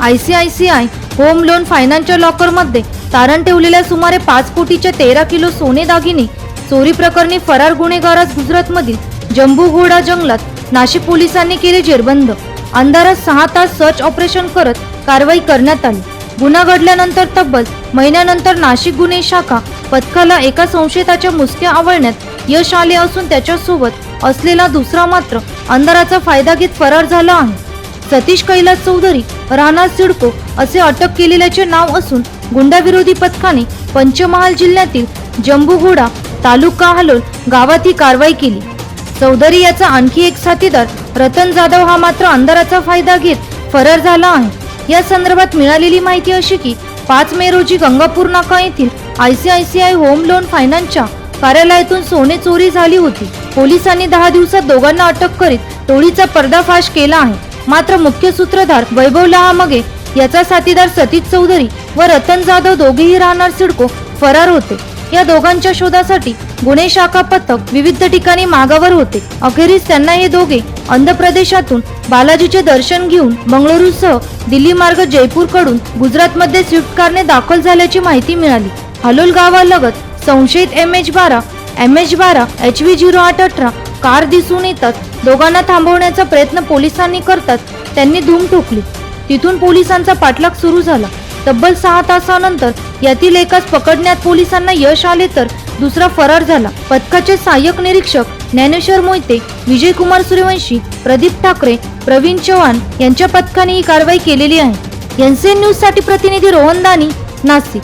I C I C I home loan फायनान्सच्या लॉकरमध्ये तारण ठेवलेल्या सुमारे पाच कोटीचे तेरा किलो सोने दागिने चोरी प्रकरणी फरार गुन्हेगारास गुजरातमधील जंबूघोडा जंगलात नाशिक पोलिसांनी केले जेरबंद. अंधारात सहा तास सर्च ऑपरेशन करत कारवाई करण्यात आली. गुन्हा घडल्यानंतर तब्बल महिन्यानंतर नाशिक गुन्हे शाखा पथकाला एका संशयिताच्या मुसक्या आवळण्यात यश आले असून त्याच्यासोबत असलेला दुसरा मात्र अंधाराचा फायदा घेत फरार झाला आहे. सतीश कैलास चौधरी राणा सिडको असे अटक केलेल्याचे नाव असून गुंडाविरोधी पथकाने पंचमहाल जिल्ह्यातील जंबूघोडा तालुका हालोल गावात ही कारवाई केली. चौधरी याचा आणखी एक साथीदार रतन जाधव हा मात्र अंधाराचा फायदा घेत फरार झाला आहे. या संदर्भात मिळालेली माहिती अशी की पाच मे रोजी गंगापूर नाका येथील आयसीआयसीआय होम लोन फायनान्सच्या कार्यालयातून सोने चोरी झाली होती. पोलिसांनी दहा दिवसात दोघांना अटक करीत टोळीचा पर्दाफाश केला आहे. मात्र मुख्य सूत्रधार वैभव लहामगे याचा साथीदार सतीश चौधरी व रतन जाधव दोघेही राहणार सिडको फरार होते. या दोघांच्या शोधासाठी गुन्हे शाखा पथक विविध ठिकाणी मागावर होते. अखेरीस त्यांना हे दोघे आंध्र प्रदेशातून बालाजीचे दर्शन घेऊन बंगळुरूसह दिल्ली मार्ग जयपूरकडून गुजरातमध्ये स्विफ्ट कारने दाखल झाल्याची माहिती मिळाली. हलोल गावालगत संशयित एम एच बारा एम एच बारा एच व्ही झिरो आठ अठरा कार दिसून येतात. दोघांना थांबवण्याचा प्रयत्न पोलिसांनी करतात. त्यांनी धूम ठोकली. तिथून पोलिसांचा पाठलाग सुरू झाला. तब्बल सहा तासानंतर यातील एकाच पकडण्यात पोलिसांना यश आले तर दुसरा फरार झाला. पथकाचे सहाय्यक निरीक्षक ज्ञानेश्वर मोहिते विजयकुमार सूर्यवंशी प्रदीप ठाकरे प्रवीण चव्हाण यांच्या पथकाने ही कारवाई केलेली आहे. एनसीएन न्यूजसाठी प्रतिनिधी रोहन दानी नाशिक.